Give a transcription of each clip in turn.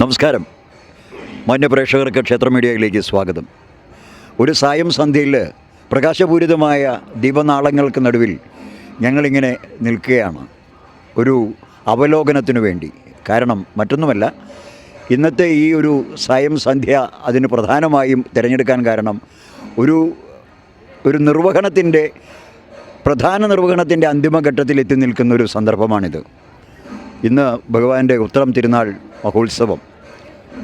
നമസ്കാരം. മാന്യപ്രേക്ഷകർക്ക് ക്ഷേത്ര മീഡിയയിലേക്ക് സ്വാഗതം. ഒരു സായം സന്ധ്യയിൽ പ്രകാശപൂരിതമായ ദീപനാളങ്ങൾക്ക് നടുവിൽ ഞങ്ങളിങ്ങനെ നിൽക്കുകയാണ്. ഒരു അവലോകനത്തിനു വേണ്ടി. കാരണം മറ്റൊന്നുമല്ല ഇന്നത്തെ ഈ ഒരു സായം സന്ധ്യ അതിന് പ്രധാനമായും തിരഞ്ഞെടുക്കാൻ കാരണം ഒരു ഒരു നിർവഹണത്തിന്റെ പ്രധാന നിർവഹണത്തിന്റെ അന്തിമഘട്ടത്തിൽ എത്തി നിൽക്കുന്ന ഒരു സന്ദർഭമാണിത്. ഇന്ന് ഭഗവാന്റെ ഉത്തരം തിരുനാൾ മഹോത്സവം.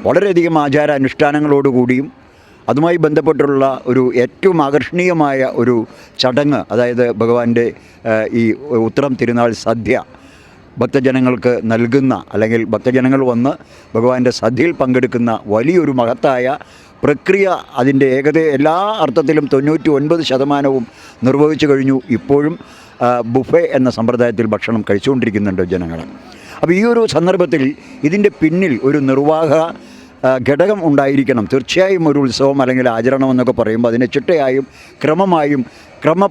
വളരെയധികം ആചാര അനുഷ്ഠാനങ്ങളോടുകൂടിയും അതുമായി ബന്ധപ്പെട്ടുള്ള ഒരു ഏറ്റവും ആകർഷണീയമായ ഒരു ചടങ്ങ് അതായത് ഭഗവാന്റെ ഈ ഉത്തരം തിരുനാൾ സദ്യ ഭക്തജനങ്ങൾക്ക് നൽകുന്ന അല്ലെങ്കിൽ ഭക്തജനങ്ങൾ വന്ന് ഭഗവാന്റെ സദ്യയിൽ പങ്കെടുക്കുന്ന വലിയൊരു മഹത്തായ പ്രക്രിയ അതിന്റെ ഏകദേ എല്ലാ അർത്ഥത്തിലും തൊണ്ണൂറ്റി ഒൻപത് ശതമാനവും നിർവഹിച്ചു കഴിഞ്ഞു. ഇപ്പോഴും ബുഫെ എന്ന സമ്പ്രദായത്തിൽ ഭക്ഷണം കഴിച്ചുകൊണ്ടിരിക്കുന്നുണ്ട് ജനങ്ങൾ. അപ്പോൾ ഈ ഒരു സന്ദർഭത്തിൽ ഇതിന്റെ പിന്നിൽ ഒരു നിർവാഹ ഘടകം ഉണ്ടായിരിക്കണം. തീർച്ചയായും ഒരു ഉത്സവം അല്ലെങ്കിൽ ആചരണം എന്നൊക്കെ പറയുമ്പോൾ അതിനെ ചിട്ടയായും ക്രമമായും ക്രമ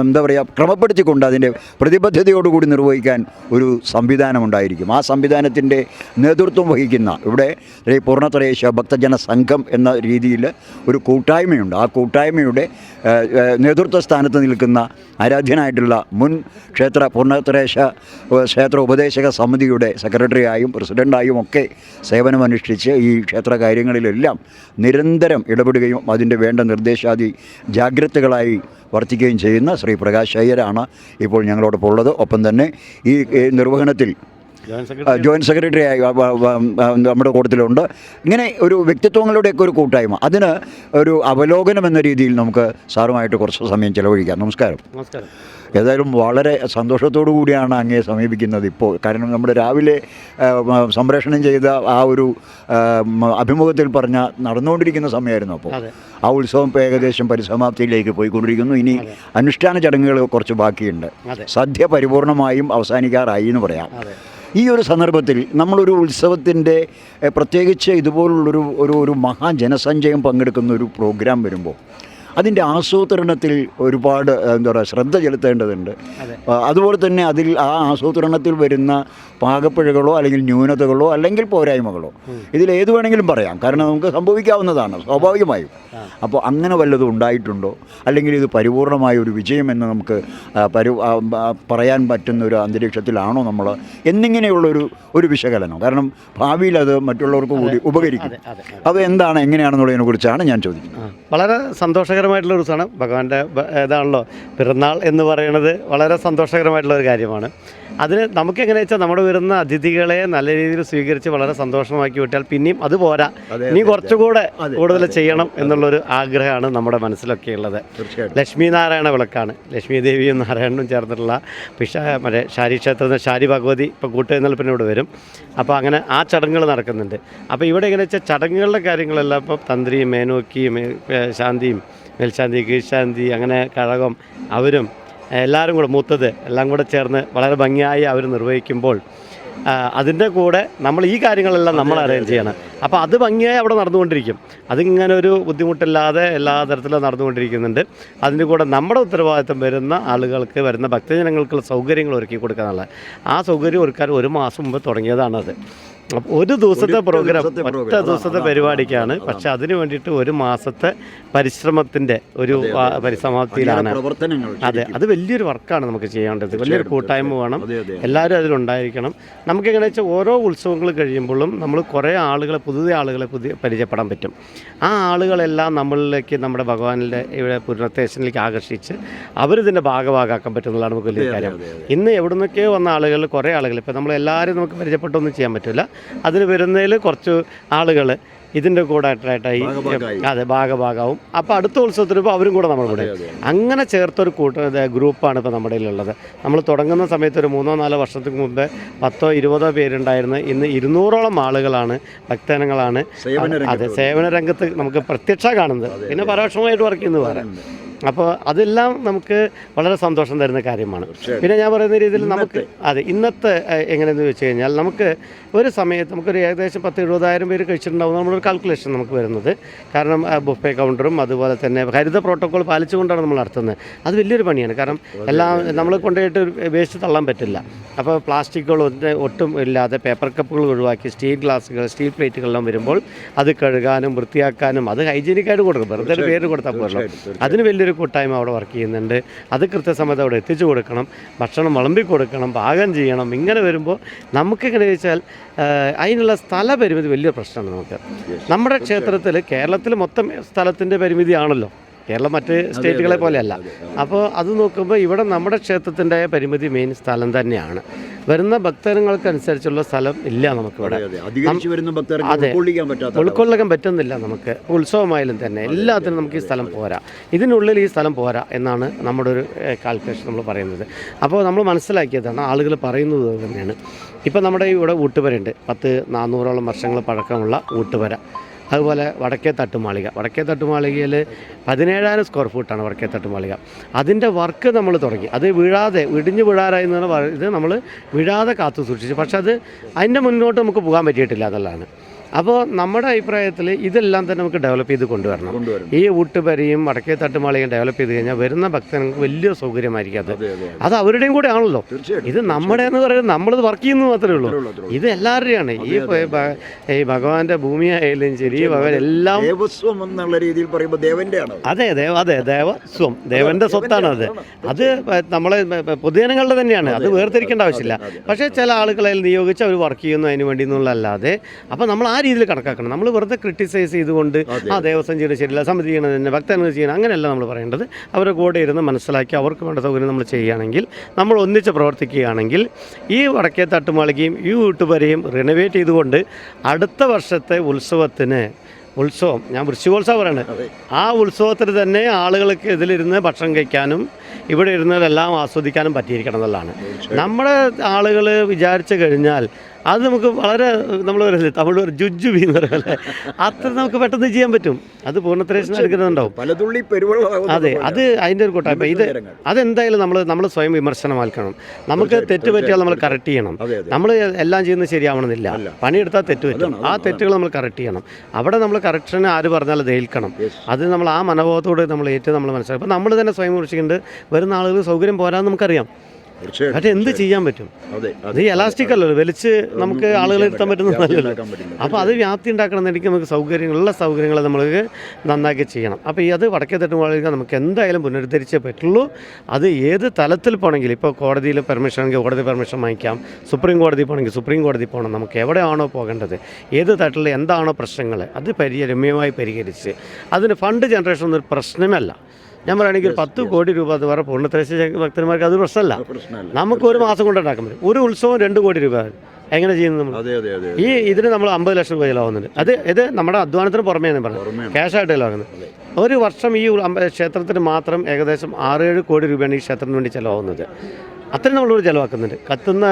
എന്താ പറയുക ക്രമപ്പെടുത്തിക്കൊണ്ട് അതിന്റെ പ്രതിബദ്ധതയോടുകൂടി നിർവഹിക്കാൻ ഒരു സംവിധാനം ഉണ്ടായിരിക്കും ആ സംവിധാനത്തിന്റെ നേതൃത്വം വഹിക്കുന്ന ഇവിടെ ശ്രീ പൂർണത്രയേശ ഭക്തജന സംഘം എന്ന രീതിയിൽ ഒരു കൂട്ടായ്മയുണ്ട്. ആ കൂട്ടായ്മയുടെ നേതൃത്വ സ്ഥാനത്ത് നിൽക്കുന്ന ആരാധ്യനായിട്ടുള്ള മുൻ ക്ഷേത്ര പൂർണത്രേശ ക്ഷേത്ര ഉപദേശക സമിതിയുടെ സെക്രട്ടറിയായും പ്രസിഡന്റായും ഒക്കെ സേവനമനുഷ്ഠിച്ച് ഈ ക്ഷേത്ര കാര്യങ്ങളിലെല്ലാം നിരന്തരം ഇടപെടുകയും അതിന്റെ വേണ്ട നിർദ്ദേശാദി ജാഗ്രതകളായി വർത്തിക്കുകയും ചെയ്യുന്ന ശ്രീ പ്രകാശ് അയ്യരാണ് ഇപ്പോൾ ഞങ്ങളോടൊപ്പം ഉള്ളത്. ഒപ്പം തന്നെ ഈ നിർവഹണത്തിൽ ജോയിന്റ് സെക്രട്ടറി നമ്മുടെ കൂട്ടത്തിലുണ്ട്. ഇങ്ങനെ ഒരു വ്യക്തിത്വങ്ങളുടെയൊക്കെ ഒരു കൂട്ടായ്മ. അതിന് ഒരു അവലോകനം എന്ന രീതിയിൽ നമുക്ക് സാറുമായിട്ട് കുറച്ച് സമയം ചിലവഴിക്കാം. നമസ്കാരം. നമസ്കാരം. ഏതായാലും വളരെ സന്തോഷത്തോടു കൂടിയാണ് അങ്ങയെ സമീപിക്കുന്നത് ഇപ്പോൾ. കാരണം നമ്മുടെ രാവിലെ സംപ്രേഷണം ചെയ്ത ആ ഒരു അഭിമുഖത്തിൽ പറഞ്ഞ നടന്നുകൊണ്ടിരിക്കുന്ന സമയമായിരുന്നു അപ്പോൾ. ആ ഉത്സവം ഏകദേശം പരിസമാപ്തിയിലേക്ക് പോയിക്കൊണ്ടിരിക്കുന്നു. ഇനി അനുഷ്ഠാന ചടങ്ങുകൾ കുറച്ച് ബാക്കിയുണ്ട്. സദ്യ പരിപൂർണമായും അവസാനിക്കാറായി എന്ന് പറയാം. ഈ ഒരു സന്ദർഭത്തിൽ നമ്മളൊരു ഉത്സവത്തിന്റെ പ്രത്യേകിച്ച് ഇതുപോലുള്ളൊരു ഒരു ഒരു മഹാജനസഞ്ചയം പങ്കെടുക്കുന്ന ഒരു പ്രോഗ്രാം വരുമ്പോൾ അതിന്റെ ആസൂത്രണത്തിൽ ഒരുപാട് എന്താ പറയുക ശ്രദ്ധ ചെലുത്തേണ്ടതുണ്ട്. അതുപോലെ തന്നെ അതിൽ ആ ആസൂത്രണത്തിൽ വരുന്ന പാകപ്പിഴകളോ അല്ലെങ്കിൽ ന്യൂനതകളോ അല്ലെങ്കിൽ പോരായ്മകളോ. ഇതിൽ ഏത് വേണമെങ്കിലും പറയാം. കാരണം നമുക്ക് സംഭവിക്കാവുന്നതാണ് സ്വാഭാവികമായും. അപ്പോൾ അങ്ങനെ വല്ലതും ഉണ്ടായിട്ടുണ്ടോ? അല്ലെങ്കിൽ ഇത് പരിപൂർണമായ ഒരു വിജയമെന്ന് നമുക്ക് പരി പറയാൻ പറ്റുന്ന ഒരു അന്തരീക്ഷത്തിലാണോ നമ്മൾ? എന്നിങ്ങനെയുള്ളൊരു ഒരു വിശകലനം. കാരണം ഭാവിയിൽ അത് മറ്റുള്ളവർക്ക് കൂടി ഉപകരിക്കും. അത് എന്താണ് എങ്ങനെയാണെന്നുള്ളതിനെ കുറിച്ചാണ് ഞാൻ ചോദിക്കുന്നത്. വളരെ വളരെ സന്തോഷകരമായിട്ടുള്ള ഒരു ദിവസമാണ് ഭഗവാന്റെ ഇതാണല്ലോ പിറന്നാൾ എന്ന് പറയുന്നത് വളരെ സന്തോഷകരമായിട്ടുള്ള ഒരു കാര്യമാണ്. അതിന് നമുക്ക് എങ്ങനെ വെച്ചാൽ നമ്മുടെ വരുന്ന അതിഥികളെ നല്ല രീതിയിൽ സ്വീകരിച്ച് വളരെ സന്തോഷമാക്കി വിട്ടാൽ പിന്നെയും അത് പോരാ. ഇനി കുറച്ചുകൂടെ കൂടുതൽ ചെയ്യണം എന്നുള്ളൊരു ആഗ്രഹമാണ് നമ്മുടെ മനസ്സിലൊക്കെ ഉള്ളത്. ലക്ഷ്മി നാരായണ വിളക്കാണ്. ലക്ഷ്മി ദേവിയും നാരായണനും ചേർന്നിട്ടുള്ള പിഷ മറ്റേ ശാരി ക്ഷേത്രത്തിൽ ശാരി ഭഗവതി ഇപ്പോൾ പിന്നെ ഇവിടെ വരും. അപ്പോൾ അങ്ങനെ ആ ചടങ്ങുകൾ നടക്കുന്നുണ്ട്. അപ്പോൾ ഇവിടെ എങ്ങനെ വെച്ചാൽ ചടങ്ങുകളുടെ കാര്യങ്ങളെല്ലാം ഇപ്പോൾ തന്ത്രിയും മേനോക്കിയും ശാന്തിയും മേൽശാന്തി കീഴ്ശാന്തി അങ്ങനെ കഴകം അവരും എല്ലാവരും കൂടെ മൂത്തത് എല്ലാം കൂടെ ചേർന്ന് വളരെ ഭംഗിയായി അവർ നിർവഹിക്കുമ്പോൾ അതിന്റെ കൂടെ നമ്മൾ ഈ കാര്യങ്ങളെല്ലാം നമ്മൾ അറേഞ്ച് ചെയ്യണം. അപ്പോൾ അത് ഭംഗിയായി അവിടെ നടന്നുകൊണ്ടിരിക്കും. അതിങ്ങനെ ഒരു ബുദ്ധിമുട്ടില്ലാതെ എല്ലാ തരത്തിലും നടന്നുകൊണ്ടിരിക്കുന്നുണ്ട്. അതിന്റെ കൂടെ നമ്മുടെ ഉത്തരവാദിത്തം വരുന്ന ആളുകൾക്ക് വരുന്ന ഭക്തജനങ്ങൾക്കുള്ള സൗകര്യങ്ങൾ ഒരുക്കി കൊടുക്കാനുള്ള ആ സൗകര്യം ഒരുക്കാൻ ഒരു മാസം മുമ്പ് തുടങ്ങിയതാണത്. ഒരു ദിവസത്തെ പ്രോഗ്രാം ഒറ്റ ദിവസത്തെ പരിപാടിക്കാണ്. പക്ഷെ അതിനു വേണ്ടിയിട്ട് ഒരു മാസത്തെ പരിശ്രമത്തിന്റെ ഒരു പരിസമാപ്തിയിലാണ്. അതെ അത് വലിയൊരു വർക്കാണ് നമുക്ക് ചെയ്യേണ്ടത്. വലിയൊരു കൂട്ടായ്മ വേണം. എല്ലാവരും അതിലുണ്ടായിരിക്കണം. നമുക്ക് എങ്ങനെ വെച്ചാൽ ഓരോ ഉത്സവങ്ങൾ കഴിയുമ്പോഴും നമ്മൾ കുറേ ആളുകളെ പുതിയ ആളുകളെ പുതിയ പരിചയപ്പെടാൻ പറ്റും. ആ ആളുകളെല്ലാം നമ്മളിലേക്ക് നമ്മുടെ ഭഗവാനിലെ ഇവിടെ പുനർത്തേഷനിലേക്ക് ആകർഷിച്ച് അവരിതിന്റെ ഭാഗഭാഗാക്കാൻ പറ്റുന്നതാണ് നമുക്ക് വലിയ കാര്യം. ഇന്ന് എവിടെ നിന്നൊക്കെയോ വന്ന ആളുകൾ കുറേ ആളുകൾ ഇപ്പോൾ നമ്മൾ എല്ലാവരും നമുക്ക് പരിചയപ്പെട്ടൊന്നും ചെയ്യാൻ പറ്റില്ല അതിന് വരുന്നതിൽ കുറച്ച് ആളുകൾ ഇതിന്റെ കൂടെ അതെ ഭാഗഭാഗാവും. അപ്പോൾ അടുത്ത ഉത്സവത്തിന് ഇപ്പോൾ അവരും കൂടെ നമ്മുടെ കൂടെ. അങ്ങനെ ചേർത്തൊരു കൂട്ട ഗ്രൂപ്പാണ് ഇപ്പോൾ നമ്മുടെ ഉള്ളത് നമ്മൾ തുടങ്ങുന്ന സമയത്ത് ഒരു മൂന്നോ നാലോ വർഷത്തിന് മുമ്പ് പത്തോ ഇരുപതോ പേരുണ്ടായിരുന്നു ഇന്ന് ഇരുന്നൂറോളം ആളുകളാണ് ഭക്തജനങ്ങളാണ് അതെ സേവന രംഗത്ത് നമുക്ക് പ്രത്യക്ഷ കാണുന്നത്. പിന്നെ പരോക്ഷമായിട്ട് വർക്ക് ചെയ്യുന്നത് വേറെ. അപ്പോൾ അതെല്ലാം നമുക്ക് വളരെ സന്തോഷം തരുന്ന കാര്യമാണ്. പിന്നെ ഞാൻ പറയുന്ന രീതിയിൽ നമുക്ക് അതെ ഇന്നത്തെ എങ്ങനെയെന്ന് വെച്ച് കഴിഞ്ഞാൽ നമുക്ക് ഒരു സമയത്ത് നമുക്കൊരു ഏകദേശം പത്ത് എഴുപതായിരം പേര് കഴിച്ചിട്ടുണ്ടാവും നമ്മളൊരു കാൽക്കുലേഷൻ നമുക്ക് വരുന്നത്. കാരണം ബുഫേ കൗണ്ടറും അതുപോലെ തന്നെ ഹരിത പ്രോട്ടോകോൾ പാലിച്ചുകൊണ്ടാണ് നമ്മൾ നടത്തുന്നത്. അത് വലിയൊരു പണിയാണ്. കാരണം എല്ലാം നമ്മൾ കൊണ്ടുപോയിട്ട് വേസ്റ്റ് തള്ളാൻ പറ്റില്ല. അപ്പോൾ പ്ലാസ്റ്റിക്കുകൾ ഒട്ടും ഇല്ലാതെ പേപ്പർ കപ്പുകൾ ഒഴിവാക്കി സ്റ്റീൽ ഗ്ലാസ്സുകൾ സ്റ്റീൽ പ്ലേറ്റുകളെല്ലാം വരുമ്പോൾ അത് കഴുകാനും വൃത്തിയാക്കാനും അത് ഹൈജീനിക്കായിട്ട് കൊടുക്കും. വെറുതെ പേര് കൊടുത്താൽ പോലും അതിന് വലിയൊരു കൂട്ടായ്മ അവിടെ വർക്ക് ചെയ്യുന്നുണ്ട്. അത് കൃത്യസമയത്ത് അവിടെ എത്തിച്ചു കൊടുക്കണം. ഭക്ഷണം വിളമ്പി കൊടുക്കണം. പാകം ചെയ്യണം. ഇങ്ങനെ വരുമ്പോൾ നമുക്കെങ്ങനെ വെച്ചാൽ അതിനുള്ള സ്ഥല പരിമിതി വലിയ പ്രശ്നമാണ് നമുക്ക്. നമ്മുടെ ക്ഷേത്രത്തിൽ കേരളത്തിൽ മൊത്തം സ്ഥലത്തിന്റെ പരിമിതിയാണല്ലോ. കേരളം മറ്റ് സ്റ്റേറ്റുകളെ പോലെയല്ല. അപ്പോൾ അത്. നോക്കുമ്പോൾ ഇവിടെ നമ്മുടെ ക്ഷേത്രത്തിന്റെ പരിമിതി മെയിൻ സ്ഥലം തന്നെയാണ്. വരുന്ന ഭക്തജനങ്ങൾക്കനുസരിച്ചുള്ള സ്ഥലം ഇല്ല നമുക്കിവിടെ. അതെ, ഉൾക്കൊള്ളാൻ പറ്റുന്നില്ല നമുക്ക്. ഉത്സവമായാലും തന്നെ. എല്ലാത്തിനും നമുക്ക് ഈ സ്ഥലം പോരാ. ഇതിനുള്ളിൽ ഈ സ്ഥലം പോരാ എന്നാണ് നമ്മുടെ ഒരു കാൽക്കുലേഷൻ നമ്മൾ പറയുന്നത്. അപ്പോൾ നമ്മൾ മനസ്സിലാക്കിയതാണ് ആളുകൾ പറയുന്നത് തന്നെയാണ്. ഇപ്പോൾ നമ്മുടെ ഇവിടെ ഊട്ടുപരയുണ്ട്. പത്ത് നാനൂറോളം വർഷങ്ങൾ പഴക്കമുള്ള ഊട്ടുപര. അതുപോലെ വടക്കേ തട്ടുമാളിക. വടക്കേ തട്ടുമാളികയിൽ പതിനേഴായിരം സ്ക്വയർ ഫീറ്റാണ് വടക്കേ തട്ടുമാളിക. അതിന്റെ വർക്ക് നമ്മൾ തുടങ്ങി. അത് വീഴാതെ ഇടിഞ്ഞു വീഴാറായി എന്ന് പറഞ്ഞാൽ ഇത് നമ്മൾ വീഴാതെ കാത്തു സൂക്ഷിച്ചു. പക്ഷെ അത് അതിന്റെ മുന്നോട്ട് നമുക്ക് പോകാൻ പറ്റിയിട്ടില്ല എന്നുള്ളതാണ്. അപ്പോൾ നമ്മുടെ അഭിപ്രായത്തിൽ ഇതെല്ലാം തന്നെ നമുക്ക് ഡെവലപ്പ് ചെയ്ത് കൊണ്ടുവരണം. ഈ ഊട്ടുപരിയും വടക്കേ തട്ടുമാളിയും ഡെവലപ്പ് ചെയ്ത് കഴിഞ്ഞാൽ വരുന്ന ഭക്തർക്ക് വലിയ സൗകര്യമായിരിക്കും അത്. അതെ അവരുടെയും കൂടെ ആണല്ലോ. ഇത് നമ്മുടെ എന്ന് പറയുന്നത് നമ്മളത് വർക്ക് ചെയ്യുന്നത് മാത്രമേ ഉള്ളൂ. ഇത് എല്ലാവരുടെയാണ്. ഈ ഈ ഭഗവാന്റെ ഭൂമിയായാലും ശരി ഭഗവാൻ എല്ലാം ദേവസ്വം എന്നുള്ള രീതിയിൽ പറയുമ്പോൾ ദേവന്റെയാണ്? അതെ ദേവ അതെ ദേവസ്വം. ദേവന്റെ സ്വത്താണ് അത്. അത് നമ്മളെ പൊതുജനങ്ങളുടെ തന്നെയാണ്. അത് വേർതിരിക്കേണ്ട ആവശ്യമില്ല. പക്ഷേ ചില ആളുകളെ നിയോഗിച്ച് അവർ വർക്ക് ചെയ്യുന്നു അതിന് വേണ്ടി എന്നുള്ളതല്ലാതെ. അപ്പോൾ നമ്മൾ ആ രീതിയിൽ കണക്കാക്കണം. നമ്മൾ വെറുതെ ക്രിട്ടിസൈസ് ചെയ്തുകൊണ്ട് ആ ദേവസ്വം ചെയ്യുന്നത് ശരിയല്ല സമിതി ചെയ്യണത് തന്നെ ഭക്തങ്ങൾ ചെയ്യണം അങ്ങനെയല്ല നമ്മൾ പറയേണ്ടത്. അവരുടെ കൂടെ ഇരുന്ന് മനസ്സിലാക്കി അവർക്ക് വേണ്ട സൗകര്യം നമ്മൾ ചെയ്യുകയാണെങ്കിൽ നമ്മൾ ഒന്നിച്ച് പ്രവർത്തിക്കുകയാണെങ്കിൽ ഈ വടക്കേ തട്ടുമാളികയും ഈ വീട്ടുപരയും റിനോവേറ്റ് ചെയ്തുകൊണ്ട് അടുത്ത വർഷത്തെ ഉത്സവത്തിന് ഉത്സവം ഞാൻ വൃശ്ചികോത്സവം പറയണത്. ആ ഉത്സവത്തിൽ തന്നെ ആളുകൾക്ക് ഇതിലിരുന്ന് ഭക്ഷണം കഴിക്കാനും ഇവിടെ ഇരുന്നതെല്ലാം ആസ്വദിക്കാനും പറ്റിയിരിക്കണം എന്നുള്ളതാണ്. നമ്മുടെ ആളുകൾ വിചാരിച്ചു കഴിഞ്ഞാൽ അത് നമുക്ക് വളരെ നമ്മൾ പറയില്ലേ തമിഴ് ജുജുബി എന്ന് പറയുന്നത് അത്ര നമുക്ക് പെട്ടെന്ന് ചെയ്യാൻ പറ്റും. അത് പൂർണത്രേഷൻ എടുക്കുന്നുണ്ടാവും പലതുള്ളി അതെ അത് അതിന്റെ ഒരു കൂട്ടായ്മ ഇത് അതെന്തായാലും നമ്മൾ നമ്മൾ സ്വയം വിമർശനമാക്കണം. നമുക്ക് തെറ്റ് പറ്റിയാൽ നമ്മൾ കറക്റ്റ് ചെയ്യണം. നമ്മൾ എല്ലാം ചെയ്യുന്നത് ശരിയാവണമെന്നില്ല. പണിയെടുത്താൽ തെറ്റ് പറ്റും. ആ തെറ്റുകൾ നമ്മൾ കറക്റ്റ് ചെയ്യണം. അവിടെ നമ്മൾ കറക്ഷൻ ആര് പറഞ്ഞാൽ അത് ഏൽക്കണം. അത് നമ്മൾ ആ മനോഭാവത്തോട് നമ്മൾ ഏറ്റവും നമ്മൾ മനസ്സിലാക്കും. അപ്പോൾ നമ്മൾ തന്നെ സ്വയം വിമർശിക്കുന്നുണ്ട്. വരുന്ന ആളുകൾ സൗകര്യം പോരാന്ന് നമുക്കറിയാം. പക്ഷേ എന്ത് ചെയ്യാൻ പറ്റും? അതെ അത്. എലാസ്റ്റിക് അല്ലല്ലോ വലിച്ച് നമുക്ക് ആളുകൾ ഇരുത്താൻ പറ്റുന്നതല്ലല്ലോ അപ്പോൾ അത് വ്യാപ്തി ഉണ്ടാക്കണമെന്നുണ്ടെങ്കിൽ നമുക്ക് സൗകര്യങ്ങളുള്ള സൗകര്യങ്ങൾ നമ്മൾക്ക് നന്നാക്കി ചെയ്യണം. അപ്പോൾ ഈ അത് വടക്കേ തട്ടുമാളിക നമുക്ക് എന്തായാലും പുനരുദ്ധരിച്ചേ പറ്റുള്ളൂ. അത് ഏത് തലത്തിൽ പോകണമെങ്കിലും ഇപ്പോൾ കോടതിയിൽ പെർമിഷൻ ആണെങ്കിൽ കോടതി പെർമിഷൻ വാങ്ങിക്കാം. സുപ്രീം കോടതി പോകണമെങ്കിൽ സുപ്രീം കോടതി പോകണം. നമുക്ക് എവിടെയാണോ പോകേണ്ടത് ഏത് തട്ടിൽ എന്താണോ പ്രശ്നങ്ങൾ അത് പരി രമ്യമായി പരിഹരിച്ച്. അതിന് ഫണ്ട് ജനറേഷൻ ഒന്നും ഒരു പ്രശ്നമല്ല. ഞാൻ പറയുകയാണെങ്കിൽ ഒരു പത്ത് കോടി രൂപ എന്ന് പറഞ്ഞാൽ പൂർണത്രേശ ഭക്തന്മാർക്ക് അത് പ്രശ്നമല്ല. നമുക്ക് ഒരു മാസം കൊണ്ട് ഉണ്ടാക്കാൻ പറ്റും. ഒരു ഉത്സവം രണ്ട് കോടി രൂപ. എങ്ങനെ ചെയ്യുന്നത് നമ്മൾ? ഈ ഇതിന് നമ്മൾ അമ്പത് ലക്ഷം രൂപ ചിലവാകുന്നുണ്ട്. അത് ഇത് നമ്മുടെ അധ്വാനത്തിന് പുറമേ എന്ന് പറഞ്ഞു ക്യാഷ് ക്യാഷായിട്ട് ചിലവാകുന്നത് ഒരു വർഷം ഈ ക്ഷേത്രത്തിന് മാത്രം ഏകദേശം ആറേഴ് കോടി രൂപയാണ് ഈ ക്ഷേത്രത്തിന് വേണ്ടി ചിലവാകുന്നത്. അത്രയും നമ്മളിവിടെ ചിലവാക്കുന്നുണ്ട്. കത്തുന്ന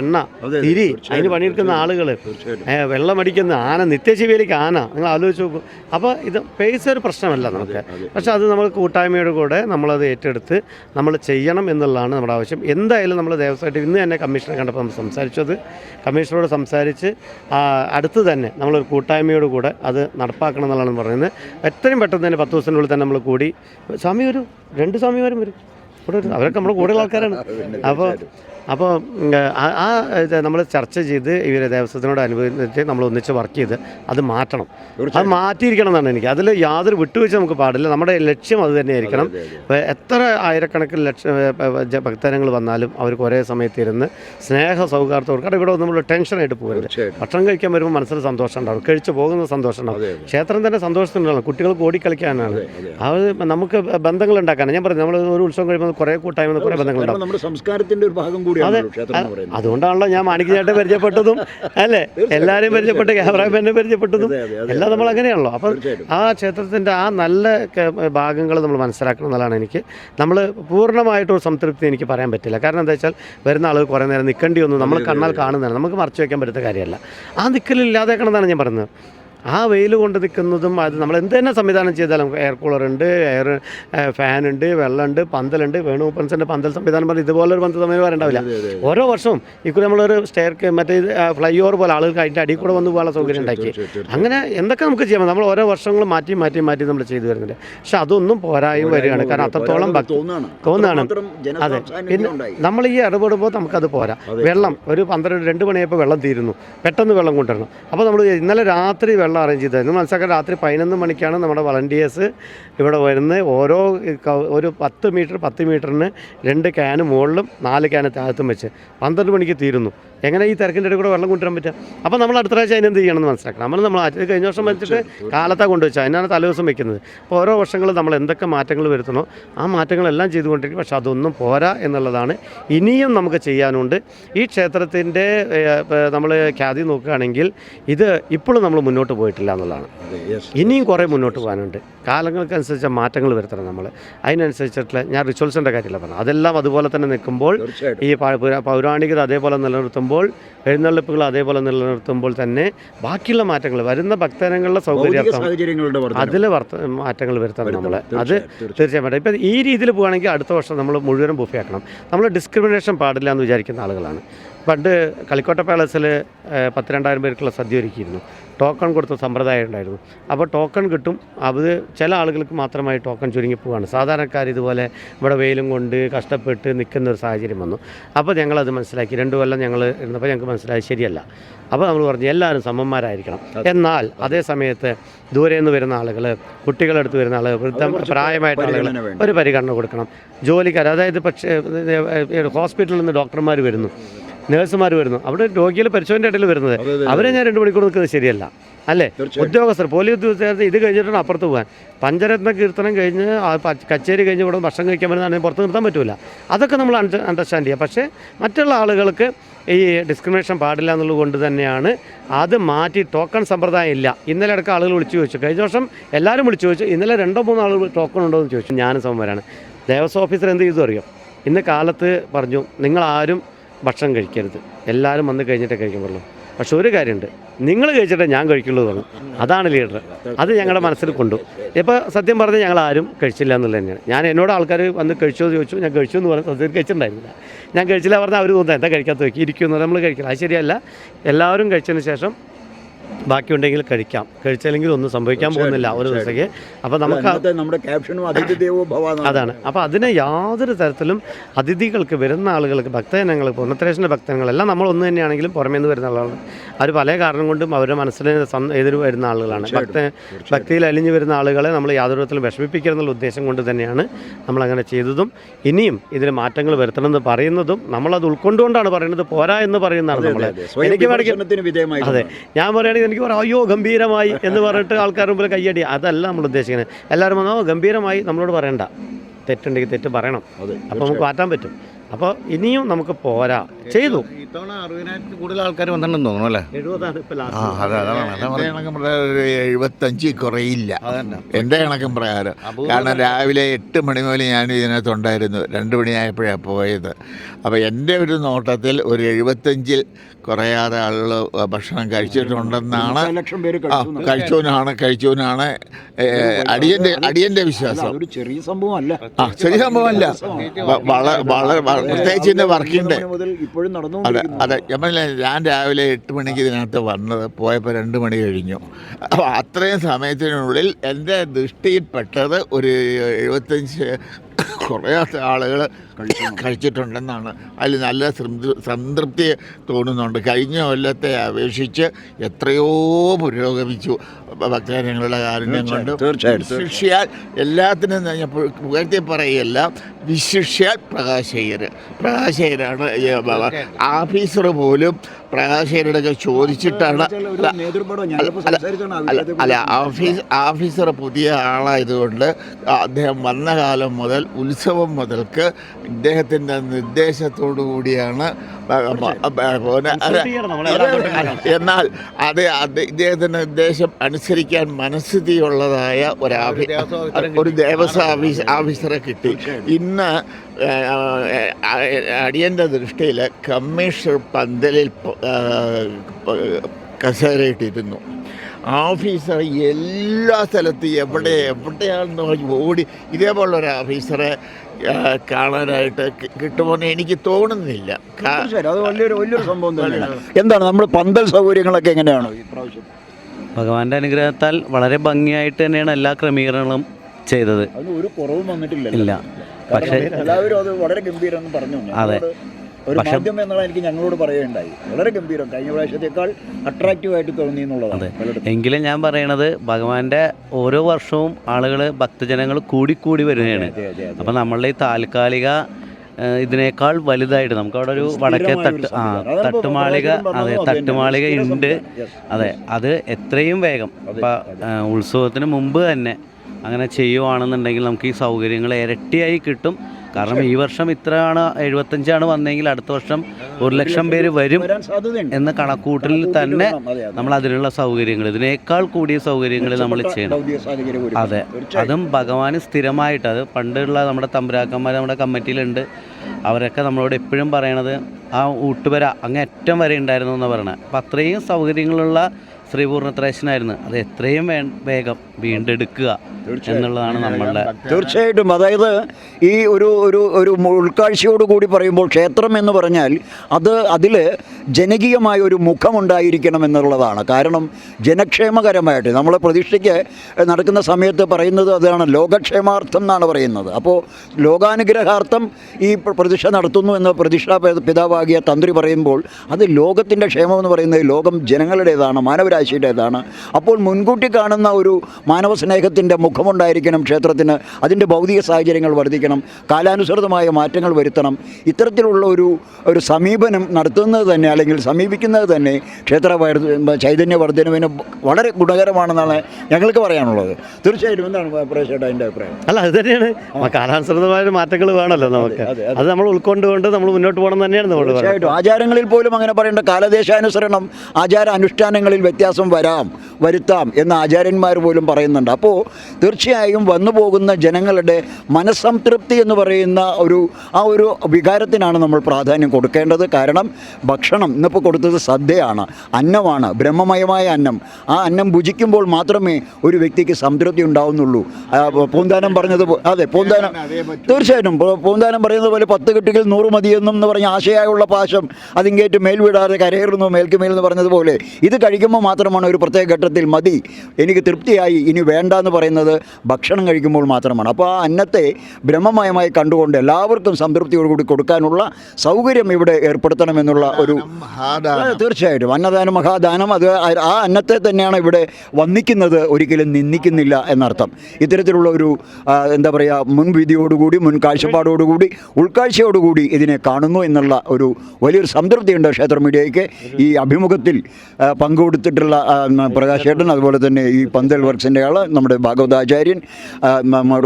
എണ്ണ തിരി അതിന് പണിയെടുക്കുന്ന ആളുകൾ വെള്ളം വെള്ളമടിക്കുന്ന ആന നിത്യശിവയിലേക്ക് ആന നിങ്ങൾ ആലോചിച്ച് നോക്കും. അപ്പോൾ ഇത് പൈസ ഒരു പ്രശ്നമല്ല നമുക്ക്. പക്ഷെ അത് നമ്മൾ കൂട്ടായ്മയുടെ കൂടെ നമ്മളത് ഏറ്റെടുത്ത് നമ്മൾ ചെയ്യണം എന്നുള്ളതാണ് നമ്മുടെ ആവശ്യം. എന്തായാലും നമ്മൾ ദേവസ്വമായിട്ട് ഇന്ന് തന്നെ കമ്മീഷനെ കണ്ടപ്പോൾ നമ്മൾ സംസാരിച്ചത്. കമ്മീഷണറോട് സംസാരിച്ച് അടുത്ത് തന്നെ നമ്മളൊരു കൂട്ടായ്മയോട് കൂടെ അത് നടപ്പാക്കണം എന്നുള്ളതാണ് പറയുന്നത് എത്രയും പെട്ടെന്ന് തന്നെ പത്ത് ദിവസത്തിനുള്ളിൽ തന്നെ നമ്മൾ കൂടി. സ്വാമി വരും രണ്ട് സ്വാമിമാരും വരും. ഇവിടെ അവരൊക്കെ നമ്മുടെ കൂടുതൽ ആൾക്കാരാണ്. അപ്പോൾ അപ്പോൾ ആ നമ്മൾ ചർച്ച ചെയ്ത് ഇവരെ ദേവസ്വത്തിനോട് അനുബന്ധിച്ച് നമ്മൾ ഒന്നിച്ച് വർക്ക് ചെയ്ത് അത് മാറ്റണം. അത് മാറ്റിയിരിക്കണം എന്നാണ് എനിക്ക്. അതിൽ യാതൊരു വിട്ടുവീഴ്ച നമുക്ക് പാടില്ല. നമ്മുടെ ലക്ഷ്യം അത് തന്നെയായിരിക്കണം. എത്ര ആയിരക്കണക്കിന് ലക്ഷം ഭക്തജനങ്ങൾ വന്നാലും അവർക്ക് ഒരേ സമയത്ത് ഇരുന്ന് സ്നേഹ സൗഹാർദ്ദം കാരണം ഇവിടെ നമ്മൾ ടെൻഷനായിട്ട് പോകരുത്. ഭക്ഷണം കഴിക്കാൻ വരുമ്പോൾ മനസ്സിൽ സന്തോഷം ഉണ്ടാവും. കഴിച്ചു പോകുന്ന സന്തോഷം ഉണ്ടാവും. ക്ഷേത്രം തന്നെ സന്തോഷത്തിനുണ്ടാവും കുട്ടികൾക്ക് ഓടിക്കളിക്കാനാണ്. അത് നമുക്ക് ബന്ധങ്ങൾ ഉണ്ടാക്കാനാണ്. ഞാൻ പറഞ്ഞു നമ്മൾ ഒരു ഉത്സവം കഴിയുമ്പോൾ കുറേ കൂട്ടായ്മ കുറേ ബന്ധങ്ങൾ കാരണം നമ്മുടെ സംസ്കാരത്തിന്റെ ഒരു ഭാഗം കൂടിയാണ് അതുകൊണ്ടാണല്ലോ ഞാൻ മാണിക്യചേട്ടനെ പരിചയപ്പെട്ടതും അല്ലേ? എല്ലാവരെയും പരിചയപ്പെട്ട് ക്യാമറാമാനെ പരിചയപ്പെട്ടതും. എല്ലാം നമ്മൾ അങ്ങനെയാണല്ലോ. അപ്പം ആ ക്ഷേത്രത്തിന്റെ ആ നല്ല ഭാഗങ്ങൾ നമ്മൾ മനസ്സിലാക്കണം എന്നുള്ളതാണ് എനിക്ക്. നമ്മൾ പൂർണമായിട്ടൊരു സംതൃപ്തി എനിക്ക് പറയാൻ പറ്റില്ല. കാരണം എന്താ വെച്ചാൽ വരുന്ന ആളുകൾ കുറേ നേരം നിൽക്കേണ്ടി ഒന്നും നമ്മൾ കണ്ണാൽ കാണുന്നതാണ്. നമുക്ക് മറച്ചു വയ്ക്കാൻ പറ്റുന്ന കാര്യമല്ല. ആ നിൽക്കലില്ലാതേക്കണം എന്നാണ് ഞാൻ പറയുന്നത് ആ വെയിൽ കൊണ്ട് നിൽക്കുന്നതും അത് നമ്മൾ എന്ത് തന്നെ സംവിധാനം ചെയ്താലും എയർ കൂളറുണ്ട് എയർ ഫാനുണ്ട് വെള്ളമുണ്ട് പന്തലുണ്ട്. വേണുപ്പൻസിന്റെ പന്തൽ സംവിധാനം പറഞ്ഞ് ഇതുപോലൊരു പന്തൽ സംവിധാനം വരണ്ടാവില്ല ഓരോ വർഷവും ഇക്കുറി നമ്മളൊരു സ്റ്റെയർ മറ്റേ ഫ്ലൈ ഓവർ പോലെ ആളുകൾക്ക് അതിന്റെ അടിയിൽ കൂടെ വന്ന് പോകാനുള്ള സൗകര്യം ഉണ്ടാക്കി. അങ്ങനെ എന്തൊക്കെ നമുക്ക് ചെയ്യാം? നമ്മൾ ഓരോ വർഷങ്ങളും മാറ്റി മാറ്റി മാറ്റി നമ്മൾ ചെയ്തു വരുന്നുണ്ട്. പക്ഷെ അതൊന്നും പോരായും വരികയാണ്. കാരണം അത്രത്തോളം തോന്നാണ്. അതെ. പിന്നെ. നമ്മൾ ഈ ഇടപെടുമ്പോൾ നമുക്കത് പോരാ. വെള്ളം ഒരു പന്ത്രണ്ട് രണ്ട് മണിയായപ്പോൾ വെള്ളം തീരുന്നു. പെട്ടെന്ന് വെള്ളം കൊണ്ടുവരണം. അപ്പോൾ നമ്മൾ ഇന്നലെ രാത്രി വെള്ളം അറേഞ്ച് ചെയ്തായിരുന്നു. മനസ്സിലാക്കാൻ രാത്രി പതിനൊന്ന് മണിക്കാണ് നമ്മുടെ വളണ്ടിയേഴ്സ് ഇവിടെ വരുന്നത്. ഓരോ ഒരു പത്ത് മീറ്റർ പത്ത് മീറ്ററിന് രണ്ട് ക്യാന് മുകളിലും നാല് ക്യാന് താഴത്തും വെച്ച് പന്ത്രണ്ട് മണിക്ക് തീരുന്നു. എങ്ങനെ ഈ തിരക്കിന്റെ ഇടയിൽ കൂടെ വെള്ളം കൊണ്ടുവരാൻ പറ്റുക? അപ്പോൾ നമ്മൾ അടുത്ത പ്രാവശ്യം അതിനെന്ത് ചെയ്യണമെന്ന് മനസ്സിലാക്കണം. നമ്മൾ നമ്മൾ അത് കഴിഞ്ഞ വർഷം വെച്ചിട്ട് കാലത്താണ് കൊണ്ടുവച്ചത്. അതിനാണ് തലേദിവസം വെക്കുന്നത്. അപ്പോൾ ഓരോ വർഷങ്ങളും നമ്മൾ എന്തൊക്കെ മാറ്റങ്ങൾ വരുത്തണോ ആ മാറ്റങ്ങളെല്ലാം ചെയ്തുകൊണ്ടിരിക്കും. പക്ഷേ അതൊന്നും പോരാ എന്നുള്ളതാണ് ഇനിയും നമുക്ക് ചെയ്യാനുണ്ട്. ഈ ക്ഷേത്രത്തിന്റെ നമ്മൾ ഖ്യാതി നോക്കുകയാണെങ്കിൽ ഇത് ഇപ്പോഴും നമ്മൾ മുന്നോട്ട് പോയിട്ടില്ല എന്നുള്ളതാണ്. ഇനിയും കുറേ മുന്നോട്ട് പോകാനുണ്ട്. കാലങ്ങൾക്കനുസരിച്ച് മാറ്റങ്ങൾ വരുത്തണം നമ്മൾ. അതിനനുസരിച്ചിട്ടുള്ള ഞാൻ റിച്വൽസിന്റെ കാര്യമല്ല പറഞ്ഞത്. അതെല്ലാം അതുപോലെ തന്നെ നിൽക്കുമ്പോൾ ഈ പൗരാണികത അതേപോലെ നിലനിർത്തുമ്പോൾ എഴുന്നള്ളിപ്പുകൾ അതേപോലെ നിലനിർത്തുമ്പോൾ തന്നെ ബാക്കിയുള്ള മാറ്റങ്ങൾ വരുന്ന ഭക്തജനങ്ങളുടെ സൗകര്യം സൗകര്യാർത്ഥം അതിൽ വർത്ത മാറ്റങ്ങൾ വരുത്തണം നമ്മൾ അത് തീർച്ചയായും, ഇപ്പം ഈ രീതിയിൽ പോവുകയാണെങ്കിൽ അടുത്ത വർഷം നമ്മൾ മുഴുവനും ബുഫേ ആക്കണം. നമ്മൾ ഡിസ്ക്രിമിനേഷൻ പാടില്ല എന്ന് വിചാരിക്കുന്ന ആളുകളാണ്. പണ്ട് കളിക്കോട്ട പാലസിൽ പത്ത് രണ്ടായിരം പേർക്കുള്ള സദ്യ ഒരുക്കിയിരുന്നു. ടോക്കൺ കൊടുത്ത സമ്പ്രദായം ഉണ്ടായിരുന്നു. അപ്പോൾ ടോക്കൺ കിട്ടും. അത് ചില ആളുകൾക്ക് മാത്രമായി ടോക്കൺ ചുരുങ്ങി പോവുകയാണ്. സാധാരണക്കാർ ഇതുപോലെ ഇവിടെ വെയിലും കൊണ്ട് കഷ്ടപ്പെട്ട് നിൽക്കുന്ന ഒരു സാഹചര്യം വന്നു. അപ്പോൾ ഞങ്ങളത് മനസ്സിലാക്കി. രണ്ടു കൊല്ലം ഞങ്ങൾ ഇരുന്നപ്പോൾ ഞങ്ങൾക്ക് മനസ്സിലായി ശരിയല്ല. അപ്പോൾ നമ്മൾ പറഞ്ഞു എല്ലാവരും സമന്മാരായിരിക്കണം. എന്നാൽ അതേ സമയത്ത് ദൂരെ നിന്ന് വരുന്ന ആളുകൾ കുട്ടികളെടുത്ത് വരുന്ന ആളുകൾ വൃദ്ധ പ്രായമായിട്ടുള്ള ആളുകൾ ഒരു പരിഗണന കൊടുക്കണം. ജോലിക്കാർ അതായത് പക്ഷേ ഹോസ്പിറ്റലിൽ നിന്ന് ഡോക്ടർമാർ വരുന്നു. നേഴ്സുമാർ വരുന്നു. അവിടെ രോഗികൾ പരിശോധന ഇടയിൽ വരുന്നത്. അവരെ ഞാൻ രണ്ട് മണിക്കൂർ നിൽക്കുന്നത് ശരിയല്ല. അല്ലേ? ഉദ്യോഗസ്ഥർ പോലീസ് ഉദ്യോഗസ്ഥർ ഇത് കഴിഞ്ഞിട്ടാണ് അപ്പുറത്ത് പോകാൻ. പഞ്ചരത്ന കീർത്തനം കഴിഞ്ഞ് കച്ചേരി കഴിഞ്ഞ് ഇവിടെ ഭക്ഷണം കഴിക്കാൻ വരുന്നതാണെങ്കിൽ പുറത്ത് നിർത്താൻ പറ്റില്ല അതൊക്കെ നമ്മൾ അണ്ടർസ്റ്റാൻഡ് ചെയ്യുക പക്ഷേ മറ്റുള്ള ആളുകൾക്ക് ഈ ഡിസ്ക്രിമിനേഷൻ പാടില്ല എന്നുള്ളത് കൊണ്ട് തന്നെയാണ് അത് മാറ്റി ടോക്കൺ സമ്പ്രദായം ഇല്ല. ഇന്നലെ അടക്കം ആളുകൾ വിളിച്ചു ചോദിച്ചു. കഴിഞ്ഞ വർഷം എല്ലാവരും വിളിച്ചു ചോദിച്ചു. ഇന്നലെ രണ്ടോ മൂന്നോ ആളുകൾ ടോക്കൺ ഉണ്ടോ എന്ന് ചോദിച്ചു. ഞാനും സമരമാണ് ദേവസ്വം ഓഫീസർ എന്ത് ചെയ്തു അറിയാം? ഇന്ന് കാലത്ത് പറഞ്ഞു നിങ്ങളാരും ഭക്ഷണം കഴിക്കരുത്. എല്ലാവരും വന്ന് കഴിഞ്ഞിട്ടേ കഴിക്കാൻ പക്ഷെ ഒരു കാര്യമുണ്ട്. നിങ്ങൾ കഴിച്ചിട്ടേ ഞാൻ കഴിക്കുള്ളൂ പറഞ്ഞു അതാണ് ലീഡർ. അത് ഞങ്ങളുടെ മനസ്സിൽ കൊണ്ടു. ഇപ്പോൾ സത്യം പറഞ്ഞാൽ ഞങ്ങൾ ആരും കഴിച്ചില്ല എന്നുള്ളത് തന്നെയാണ്. ഞാൻ എന്നോട് ആൾക്കാർ വന്ന് കഴിച്ചോ എന്ന് ചോദിച്ചു. ഞാൻ കഴിച്ചു എന്ന് പറഞ്ഞു. സത്യം കഴിച്ചിട്ടുണ്ടായിരുന്നില്ല. ഞാൻ കഴിച്ചില്ല പറഞ്ഞാൽ അവർ തോന്നുന്നത് എന്താ കഴിക്കാത്ത നോക്കി ഇരിക്കുന്നു നമ്മൾ കഴിക്കില്ല. അത് ശരിയല്ല. എല്ലാവരും കഴിച്ചതിന് ശേഷം ബാക്കിയുണ്ടെങ്കിൽ കഴിക്കാം. കഴിച്ചില്ലെങ്കിൽ ഒന്നും സംഭവിക്കാൻ പോകുന്നില്ല ഒരു ദിവസത്തേക്ക്. അപ്പോൾ നമുക്ക് നമ്മുടെ ക്യാപ്ഷനും ഭവ അതാണ്. അപ്പോൾ അതിനെ യാതൊരു തരത്തിലും അതിഥികൾക്ക് വരുന്ന ആളുകൾക്ക് ഭക്തജനങ്ങൾ പുനത്രേഷന്റെ ഭക്തജനങ്ങളെല്ലാം നമ്മൾ ഒന്ന് തന്നെയാണെങ്കിലും പുറമേ നിന്ന് വരുന്ന ആളാണ്. അവർ പല കാരണം കൊണ്ടും അവരുടെ മനസ്സിന് എതിര് വരുന്ന ആളുകളാണ്. ഭക്ത ഭക്തിയിൽ അലിഞ്ഞു വരുന്ന ആളുകളെ നമ്മൾ യാതൊരു തരത്തിലും വിഷമിപ്പിക്കരുന്നുള്ള ഉദ്ദേശം കൊണ്ട് തന്നെയാണ് നമ്മളങ്ങനെ ചെയ്തതും. ഇനിയും ഇതിന് മാറ്റങ്ങൾ വരുത്തണമെന്ന് പറയുന്നതും നമ്മളത് ഉൾക്കൊണ്ടുകൊണ്ടാണ് പറയുന്നത് പോരാ എന്ന് പറയുന്നതാണ് നമ്മൾ എനിക്ക് അതെ. ഞാൻ പറയുകയാണെങ്കിൽ എനിക്ക് പറയാം അയ്യോ ഗംഭീരമായി എന്ന് പറഞ്ഞിട്ട് ആൾക്കാർ മുമ്പിൽ കയ്യടി അതല്ല നമ്മൾ ഉദ്ദേശിക്കുന്നത്. എല്ലാവരും വന്നോ ഗംഭീരമായി നമ്മളോട് പറയണ്ട. തെറ്റുണ്ടെങ്കിൽ തെറ്റ് പറയണം. അതെ അപ്പോൾ നമുക്ക് മാറ്റാൻ പറ്റും. അപ്പോൾ ഇനിയും നമുക്ക് പോരാ. ചെയ്തു. ഇത്തവണ അറുപതിനായിരത്തിൽ കൂടുതൽ ആൾക്കാർ വന്നിട്ടുണ്ടെന്ന് തോന്നുന്നു അല്ലേ? എഴുപതാണ് ഇപ്പോൾ ആ അതെ അതാണ്. അതാ എന്റെ കണക്കും പ്രകാരം ഒരു എഴുപത്തഞ്ച് കുറയില്ല. എന്റെ കണക്കും പ്രകാരം. കാരണം രാവിലെ എട്ട് മണി മുതൽ ഞാൻ ഇതിനകത്തുണ്ടായിരുന്നു. രണ്ട് മണിയായപ്പോഴാണ് പോയത്. അപ്പോൾ എന്റെ ഒരു നോട്ടത്തിൽ ഒരു എഴുപത്തഞ്ചിൽ കുറയാതെ ആളുകൾ ഭക്ഷണം കഴിച്ചിട്ടുണ്ടെന്നാണ്. കഴിച്ചവനാണ് കഴിച്ചവനാണ് അടിയന്റെ അടിയന്റെ അടിയന്റെ അല്ല, വിശ്വാസം ചെറിയ സംഭവമല്ല. ആ ചെറിയ സംഭവമല്ല. വളരെ വളരെ- പ്രത്യേകിച്ച് ഇന്ന് വർക്കിംഗ് ഡേ ഇപ്പോഴും അതെ അതെ. ഞാൻ ഞാൻ രാവിലെ എട്ട് മണിക്ക് ഇതിനകത്ത് വന്നത് പോയപ്പോൾ രണ്ട് മണി കഴിഞ്ഞു. അപ്പോൾ അത്രയും സമയത്തിനുള്ളിൽ എന്റെ ദൃഷ്ടിയിൽപ്പെട്ടത് ഒരു എഴുപത്തഞ്ച് കുറയാത്ത ആളുകൾ കഴിച്ചിട്ടുണ്ടെന്നാണ് അതിൽ നല്ല സംതൃപ്തി തോന്നുന്നുണ്ട് കഴിഞ്ഞ കൊല്ലത്തെ അപേക്ഷിച്ച് എത്രയോ പുരോഗമിച്ചു ഭക്തജനങ്ങളുടെ കാരുണ്യം കൊണ്ട്. വിശിഷ്യാൽ എല്ലാത്തിനും ഞാൻ പുകഴ്ത്തി പറയല്ല വിശിഷ്യാൽ പ്രകാശയ്യർ പ്രകാശയ്യരാണ് ആഫീസർ പോലും പ്രകാശയ്യരുടെ ചോദിച്ചിട്ടാണ് അല്ല, ഓഫീസ് ഓഫീസർ പുതിയ ആളായതുകൊണ്ട് അദ്ദേഹം വന്ന കാലം മുതൽ ഉത്സവം മുതൽക്ക് ഇദ്ദേഹത്തിന്റെ നിർദ്ദേശത്തോടു കൂടിയാണ്. എന്നാൽ അത് ഇദ്ദേഹത്തിന്റെ നിർദ്ദേശം അനുസരിക്കാൻ മനസ്സിതിയുള്ളതായ ഒരു ഒരു ദേവസ്വം ഓഫീസ് ഓഫീസറെ കിട്ടി. ഇന്ന് അടിയന്റെ ദൃഷ്ടിയിൽ കമ്മീഷണർ പന്തലിൽ കസേരയിട്ടിരുന്നു. ഓഫീസർ എല്ലാ സ്ഥലത്തും എവിടെ എവിടെയാണെന്ന് പറഞ്ഞ് ഓടി ഇതേപോലൊരു ഒരു ഓഫീസറെ കാണാനായിട്ട് കിട്ടുമെന്ന് എനിക്ക് തോന്നുന്നില്ല. കാ- തീർച്ചയായിട്ടും. അത് വലിയൊരു വലിയൊരു സംഭവം തന്നെയാണ് എന്താണ് നമ്മൾ പന്തൽ സൗകര്യങ്ങളൊക്കെ എങ്ങനെയാണ് ഭഗവാന്റെ അനുഗ്രഹത്താൽ വളരെ ഭംഗിയായിട്ട് തന്നെയാണ് എല്ലാ ക്രമീകരണങ്ങളും ചെയ്തത്. അതിന് ഒരു കുറവും വന്നിട്ടില്ല ഇല്ല. പക്ഷേ എല്ലാവരും അത് വളരെ ഗംഭീരം പറഞ്ഞു. അതെ. ഒരു മാധ്യമം എന്നുള്ള എനിക്ക് ഞങ്ങളോട് പറയുകയുണ്ടായി. വളരെ ഗംഭീരം. കഴിഞ്ഞ പ്രാവശ്യത്തെക്കാൾ അട്രാക്റ്റീവ് ആയിട്ട് തോന്നി എന്നുള്ളതാണ് എങ്കിലും ഞാൻ പറയണത് ഭഗവാന്റെ ഓരോ വർഷവും ആളുകൾ ഭക്തജനങ്ങൾ കൂടി വരികയാണ് അപ്പൊ നമ്മളുടെ ഈ താൽക്കാലിക ഇതിനേക്കാൾ വലുതായിട്ട് നമുക്ക് അവിടെ ഒരു വടക്കേ തട്ട് ആ തട്ടുമാളിക അതെ തട്ടുമാളിക ഉണ്ട്. അതെ അത് എത്രയും വേഗം. ഇപ്പം ഉത്സവത്തിന് മുമ്പ് തന്നെ അങ്ങനെ ചെയ്യുവാണെന്നുണ്ടെങ്കിൽ നമുക്ക് ഈ സൗകര്യങ്ങൾ ഇരട്ടിയായി കിട്ടും. കാരണം ഈ വർഷം ഇത്രയാണ് എഴുപത്തഞ്ചാണ് വന്നെങ്കിൽ അടുത്ത വർഷം ഒരു ലക്ഷം പേര് വരും എന്ന കണക്കൂട്ടലിൽ തന്നെ. നമ്മൾ അതിനുള്ള സൗകര്യങ്ങൾ ഇതിനേക്കാൾ കൂടിയ സൗകര്യങ്ങൾ നമ്മൾ ചെയ്യണം. അതെ അതും ഭഗവാന് സ്ഥിരമായിട്ട് അത് പണ്ടുള്ള നമ്മുടെ തമ്പുരാക്കന്മാർ നമ്മുടെ കമ്മിറ്റിയിലുണ്ട്. അവരൊക്കെ നമ്മളോട് എപ്പോഴും പറയണത് ആ ഊട്ടുവര അങ്ങ് അറ്റം വരെ ഉണ്ടായിരുന്നു എന്ന് പറയണത് അപ്പം അത്രയും സൗകര്യങ്ങളുള്ള ശ്രീ പൂർണത്രേശനായിരുന്നു അത് എത്രയും വേഗം വീണ്ടെടുക്കുക എന്നുള്ളതാണ് നമ്മളുടെ തീർച്ചയായിട്ടും. അതായത് ഈ ഒരു ഒരു ഒരു ഉൾക്കാഴ്ചയോട് കൂടി പറയുമ്പോൾ ക്ഷേത്രം എന്ന് പറഞ്ഞാൽ അത് അതിൽ ജനകീയമായ ഒരു മുഖമുണ്ടായിരിക്കണം എന്നുള്ളതാണ്. കാരണം ജനക്ഷേമകരമായിട്ട് നമ്മളെ പ്രതിഷ്ഠയ്ക്ക് നടക്കുന്ന സമയത്ത് പറയുന്നത് അതാണ് ലോകക്ഷേമാർത്ഥം എന്നാണ് പറയുന്നത്. അപ്പോൾ ലോകാനുഗ്രഹാർത്ഥം ഈ പ്രതിഷ്ഠ നടത്തുന്നു എന്ന് പ്രതിഷ്ഠ പിതാവാകിയ തന്ത്രി പറയുമ്പോൾ അത് ലോകത്തിന്റെ ക്ഷേമം എന്ന് പറയുന്നത് ലോകം ജനങ്ങളുടേതാണ് മാനവരാശിയുടേതാണ് അപ്പോൾ മുൻകൂട്ടി കാണുന്ന ഒരു മാനവ സ്നേഹത്തിന്റെ മുഖമുണ്ടായിരിക്കണം ക്ഷേത്രത്തിന്. അതിന്റെ ഭൗതിക സാഹചര്യങ്ങൾ വർദ്ധിക്കണം. കാലാനുസൃതമായ മാറ്റങ്ങൾ വരുത്തണം. ഇത്തരത്തിലുള്ള ഒരു ഒരു സമീപനം നടത്തുന്നത് തന്നെ അല്ലെങ്കിൽ സമീപിക്കുന്നത് തന്നെ ക്ഷേത്ര ചൈതന്യ വർധനവിന് വളരെ ഗുണകരമാണെന്നാണ് ഞങ്ങൾക്ക് പറയാനുള്ളത്. തീർച്ചയായിട്ടും എന്താണ് പ്രേക്ഷകരുടെ അതിന്റെ അഭിപ്രായം? അല്ല അത് തന്നെയാണ്. കാലാനുസൃതമായ മാറ്റങ്ങൾ വേണമല്ലോ നമുക്ക്. അതെ, നമ്മൾ ഉൾക്കൊണ്ടുകൊണ്ട് നമ്മൾ മുന്നോട്ട് പോകണം തന്നെയാണ് നമ്മൾ തീർച്ചയായിട്ടും. ആചാരങ്ങളിൽ പോലും അങ്ങനെ പറയേണ്ട കാലദേശാനുസരണം ആചാര അനുഷ്ഠാനങ്ങളിൽ വ്യത്യാസം വരാം. വരുത്താം എന്ന് ആചാര്യന്മാർ പോലും പറയുന്നുണ്ട്. അപ്പോൾ തീർച്ചയായും വന്നു പോകുന്ന ജനങ്ങളുടെ മനസ്സംതൃപ്തി എന്ന് പറയുന്ന ഒരു ആ ഒരു വികാരത്തിനാണ് നമ്മൾ പ്രാധാന്യം കൊടുക്കേണ്ടത്. കാരണം ഭക്ഷണം ഇന്നിപ്പോൾ കൊടുത്തത് സദ്യയാണ് അന്നമാണ് ബ്രഹ്മമയമായ അന്നം. ആ അന്നം ഭുജിക്കുമ്പോൾ മാത്രമേ ഒരു വ്യക്തിക്ക് സംതൃപ്തി ഉണ്ടാവുന്നുള്ളൂ. പൂന്താനം പറഞ്ഞത് അതെ പൂന്താനം. തീർച്ചയായിട്ടും. പൂന്താനം പറയുന്നത് പോലെ പത്ത് കെട്ടുകൾ നൂറ് മതിയെന്നും എന്ന് പറഞ്ഞ ആശയായുള്ള പാശം അതിങ്ങേറ്റ് മേൽവിടാതെ കരയേറുന്നു മേൽക്ക് മേൽ എന്ന് പറഞ്ഞതുപോലെ ഇത് കഴിക്കുമ്പോൾ മാത്രമാണ് ഒരു പ്രത്യേക ഘട്ടത്തിൽ മതി. എനിക്ക് തൃപ്തിയായി. ഇനി വേണ്ട എന്ന് പറയുന്നത് ഭക്ഷണം കഴിക്കുമ്പോൾ മാത്രമാണ്. അപ്പോൾ ആ അന്നത്തെ ബ്രഹ്മമയമായി കണ്ടുകൊണ്ട് എല്ലാവർക്കും സംതൃപ്തിയോടുകൂടി കൊടുക്കാനുള്ള സൗകര്യം ഇവിടെ ഏർപ്പെടുത്തണമെന്നുള്ള ഒരു തീർച്ചയായിട്ടും. അന്നദാനം മഹാദാനം അത് ആ- അന്നത്തെ തന്നെയാണ് ഇവിടെ വന്നിക്കുന്നത്. ഒരിക്കലും നിന്ദിക്കുന്നില്ല എന്നർത്ഥം. ഇത്തരത്തിലുള്ള ഒരു എന്താ പറയുക മുൻവിധിയോടുകൂടി മുൻ കാഴ്ചപ്പാടോടുകൂടി ഉൾക്കാഴ്ചയോടുകൂടി ഇതിനെ കാണുന്നു എന്നുള്ള ഒരു വലിയൊരു സംതൃപ്തിയുണ്ട് ക്ഷേത്ര മീഡിയയ്ക്ക്. ഈ അഭിമുഖത്തിൽ പങ്കുകൊടുത്തിട്ടുള്ള ആ, ന- പ്രകാശ് ഏട്ടൻ അതുപോലെ തന്നെ ഈ പന്തൽ വർക്സിന്റെ ആൾ നമ്മുടെ ഭാഗവതാചാര്യൻ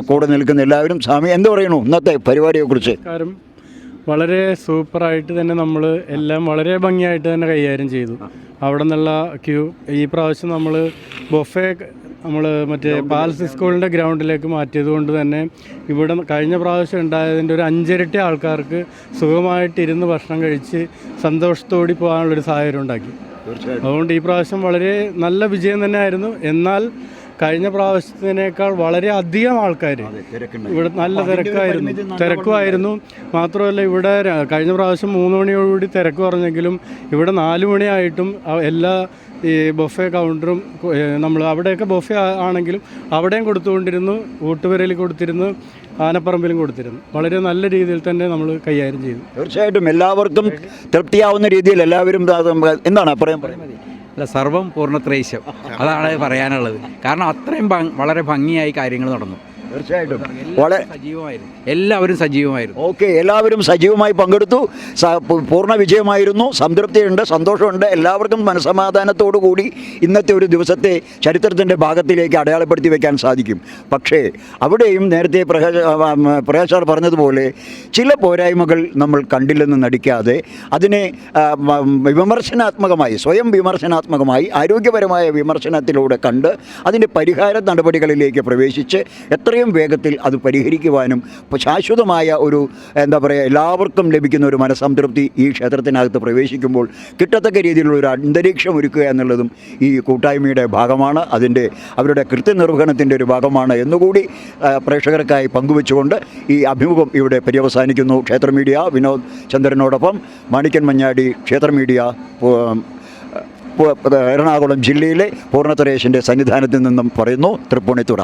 കൂടെ നിൽക്കുന്ന എല്ലാവരും. സ്വാമി എന്ത് പറയണു ഇന്നത്തെ പരിപാടിയെക്കുറിച്ച്? വളരെ സൂപ്പറായിട്ട് തന്നെ നമ്മൾ എല്ലാം വളരെ ഭംഗിയായിട്ട് തന്നെ കൈകാര്യം ചെയ്തു. അവിടെ നിന്നുള്ള ക്യൂ ഈ പ്രാവശ്യം നമ്മൾ ബൊഫെ നമ്മൾ മറ്റേ പാൽസ് സ്കൂളിന്റെ ഗ്രൗണ്ടിലേക്ക് മാറ്റിയത് കൊണ്ട് തന്നെ ഇവിടെ കഴിഞ്ഞ പ്രാവശ്യം ഉണ്ടായതിന്റെ ഒരു അഞ്ചിരട്ടി ആൾക്കാർക്ക് സുഖമായിട്ട് ഇരുന്ന് ഭക്ഷണം കഴിച്ച് സന്തോഷത്തോടി പോകാനുള്ളൊരു സാഹചര്യം ഉണ്ടാക്കി. അതുകൊണ്ട് ഈ പ്രാവശ്യം വളരെ നല്ല വിജയം തന്നെ ആയിരുന്നു എന്നാൽ കഴിഞ്ഞ പ്രാവശ്യത്തിനേക്കാൾ വളരെ അധികം ആൾക്കാർ ഇവിടെ നല്ല തിരക്കായിരുന്നു. തിരക്കുമായിരുന്നു. മാത്രമല്ല ഇവിടെ കഴിഞ്ഞ പ്രാവശ്യം മൂന്ന് മണിയോടുകൂടി തിരക്ക് പറഞ്ഞെങ്കിലും ഇവിടെ നാല് മണിയായിട്ടും എല്ലാ ഈ ബൊഫെ കൗണ്ടറും നമ്മൾ അവിടെയൊക്കെ ബൊഫെ ആണെങ്കിലും അവിടെയും കൊടുത്തുകൊണ്ടിരുന്നു ഊട്ടുപുരയിൽ കൊടുത്തിരുന്നു ആനപ്പറമ്പിലും കൊടുത്തിരുന്നു. വളരെ നല്ല രീതിയിൽ തന്നെ നമ്മൾ കൈകാര്യം ചെയ്തു. തീർച്ചയായിട്ടും എല്ലാവർക്കും തൃപ്തിയാവുന്ന രീതിയിൽ എല്ലാവരും എന്താണ് പറയാൻ പറയുന്നത്? അല്ല സർവം പൂർണത്രേശ്യം. അതാണ് പറയാനുള്ളത്. കാരണം അത്രയും വളരെ ഭംഗിയായി കാര്യങ്ങൾ നടന്നു. തീർച്ചയായിട്ടും. വളരെ സജീവമായിരുന്നു. എല്ലാവരും സജീവമായിരുന്നു. ഓക്കെ എല്ലാവരും സജീവമായി പങ്കെടുത്തു. പൂർണ വിജയമായിരുന്നു. സംതൃപ്തിയുണ്ട് സന്തോഷമുണ്ട്. എല്ലാവർക്കും മനസമാധാനത്തോടു കൂടി ഇന്നത്തെ ഒരു ദിവസത്തെ ചരിത്രത്തിന്റെ ഭാഗത്തിലേക്ക് അടയാളപ്പെടുത്തി വെക്കാൻ സാധിക്കും. പക്ഷേ അവിടെയും നേരത്തെ പ്രകാശ പ്രകാശ് സാർ പറഞ്ഞതുപോലെ ചില പോരായ്മകൾ നമ്മൾ കണ്ടില്ലെന്ന് നടിക്കാതെ അതിനെ വിമർശനാത്മകമായി സ്വയം വിമർശനാത്മകമായി ആരോഗ്യപരമായ വിമർശനത്തിലൂടെ കണ്ട് അതിന്റെ പരിഹാര നടപടികളിലേക്ക് പ്രവേശിച്ച് എത്രയും വേഗത്തിൽ അത് പരിഹരിക്കുവാനും ശാശ്വതമായ ഒരു എന്താ പറയുക എല്ലാവർക്കും ലഭിക്കുന്ന ഒരു മനസ്സംതൃപ്തി ഈ ക്ഷേത്രത്തിനകത്ത് പ്രവേശിക്കുമ്പോൾ കിട്ടത്തക്ക രീതിയിലുള്ള ഒരു അന്തരീക്ഷം ഒരുക്കുക എന്നുള്ളതും ഈ കൂട്ടായ്മയുടെ ഭാഗമാണ്. അതിന്റെ അവരുടെ കൃത്യനിർവഹണത്തിന്റെ ഒരു ഭാഗമാണ് എന്നുകൂടി പ്രേക്ഷകർക്കായി പങ്കുവെച്ചുകൊണ്ട് ഈ അഭിമുഖം ഇവിടെ പര്യവസാനിക്കുന്നു. ക്ഷേത്ര മീഡിയ വിനോദ് ചന്ദ്രനോടൊപ്പം മാണിക്കൻ മഞ്ഞാടി ക്ഷേത്ര മീഡിയ എറണാകുളം ജില്ലയിലെ പൂർണത്തരേശന്റെ സന്നിധാനത്തിൽ നിന്നും പറയുന്നു തൃപ്പൂണിത്തുറ.